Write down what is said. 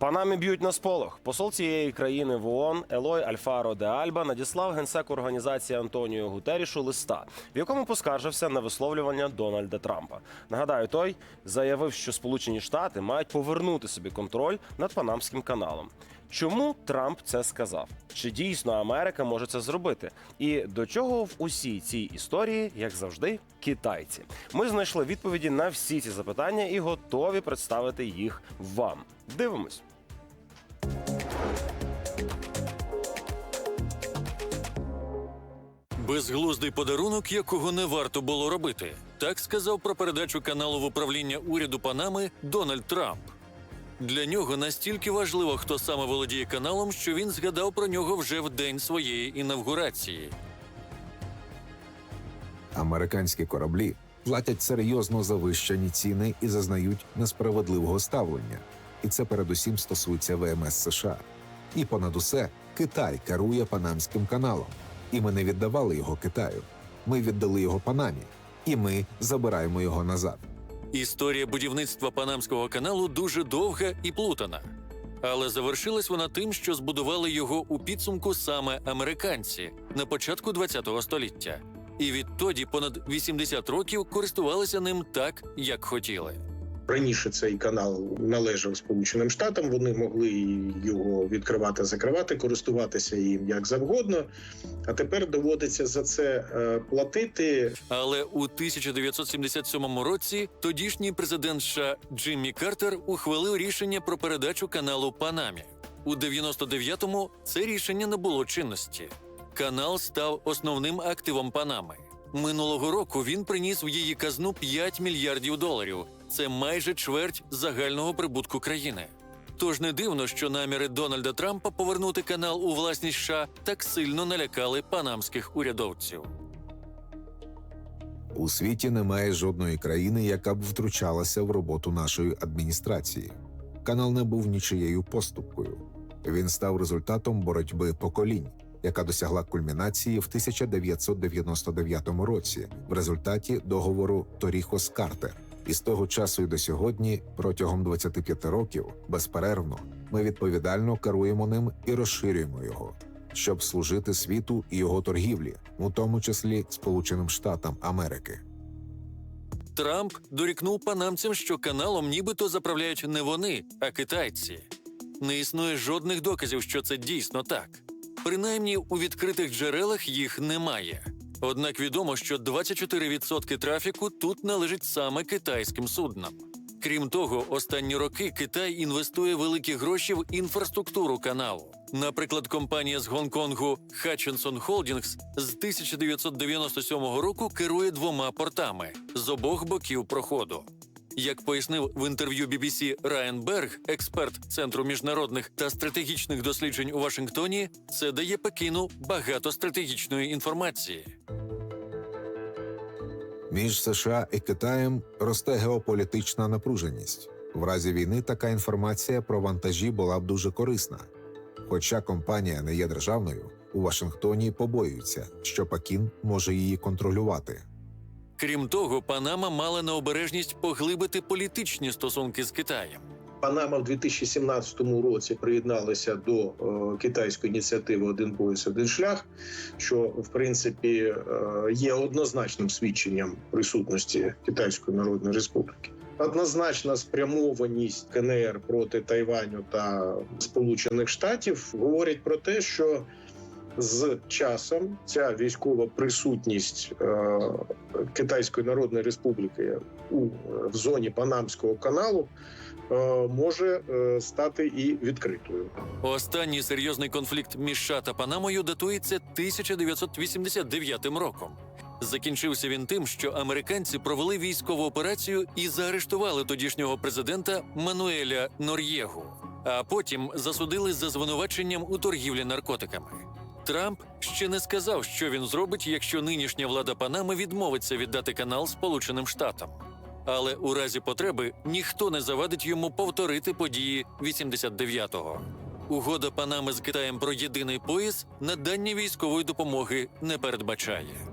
Панамі б'ють на сполох. Посол цієї країни в ООН Елой Альфаро де Альба надіслав генсеку організації Антоніо Гутерішу листа, в якому поскаржився на висловлювання Дональда Трампа. Нагадаю, той заявив, що Сполучені Штати мають повернути собі контроль над Панамським каналом. Чому Трамп це сказав? Чи дійсно Америка може це зробити? І до чого в усій цій історії, як завжди, китайці? Ми знайшли відповіді на всі ці запитання і готові представити їх вам. Дивимось. Безглуздий подарунок, якого не варто було робити. Так сказав про передачу каналу в управління уряду Панами Дональд Трамп. Для нього настільки важливо, хто саме володіє каналом, що він згадав про нього вже в день своєї інавгурації. Американські кораблі платять серйозно завищені ціни і зазнають несправедливого ставлення. І це передусім стосується ВМС США. І понад усе Китай керує Панамським каналом. І ми не віддавали його Китаю. Ми віддали його Панамі, і ми забираємо його назад. Історія будівництва Панамського каналу дуже довга і плутана. Але завершилась вона тим, що збудували його у підсумку саме американці на початку ХХ століття. І відтоді понад 80 років користувалися ним так, як хотіли. Раніше цей канал належав Сполученим Штатам. Вони могли його відкривати, закривати, користуватися їм як завгодно. А тепер доводиться за це е, платити. Але у 1977 році тодішній президент США Джиммі Картер ухвалив рішення про передачу каналу Панамі. У 99-му це рішення не було чинності. Канал став основним активом Панами. Минулого року він приніс в її казну 5 мільярдів доларів. Це майже чверть загального прибутку країни. Тож не дивно, що наміри Дональда Трампа повернути канал у власність США так сильно налякали панамських урядовців. У світі немає жодної країни, яка б втручалася в роботу нашої адміністрації. Канал не був нічиєю поступкою. Він став результатом боротьби поколінь, яка досягла кульмінації в 1999 році в результаті договору Торіхос Картер. І з того часу і до сьогодні, протягом 25 років, безперервно, ми відповідально керуємо ним і розширюємо його, щоб служити світу і його торгівлі, у тому числі Сполученим Штатам Америки. Трамп дорікнув панамцям, що каналом нібито заправляють не вони, а китайці. Не існує жодних доказів, що це дійсно так. Принаймні у відкритих джерелах їх немає. Однак відомо, що 24% трафіку тут належить саме китайським суднам. Крім того, останні роки Китай інвестує великі гроші в інфраструктуру каналу. Наприклад, компанія з Гонконгу Hutchinson Holdings з 1997 року керує двома портами з обох боків проходу. Як пояснив в інтерв'ю BBC Райан Берг, експерт Центру міжнародних та стратегічних досліджень у Вашингтоні, це дає Пекіну багато стратегічної інформації. Між США і Китаєм росте геополітична напруженість. В разі війни така інформація про вантажі була б дуже корисна. Хоча компанія не є державною, у Вашингтоні побоюються, що Пекін може її контролювати. Крім того, Панама мала необережність поглибити політичні стосунки з Китаєм. Панама в 2017 році приєдналася до е, китайської ініціативи Один пояс, один шлях, що в принципі е, є однозначним свідченням присутності Китайської Народної Республіки. Однозначна спрямованість КНР проти Тайваню та Сполучених Штатів говорять про те, що з часом ця військова присутність е, Китайської Народної Республіки у в зоні Панамського каналу е, може е, стати і відкритою. Останній серйозний конфлікт між США та Панамою датується 1989 роком. Закінчився він тим, що американці провели військову операцію і заарештували тодішнього президента Мануеля Нор'єгу, а потім засудили за звинуваченням у торгівлі наркотиками. Трамп ще не сказав, що він зробить, якщо нинішня влада Панами відмовиться віддати канал Сполученим Штатам. Але у разі потреби ніхто не завадить йому повторити події 89-го. Угода Панами з Китаєм про єдиний пояс надання військової допомоги не передбачає.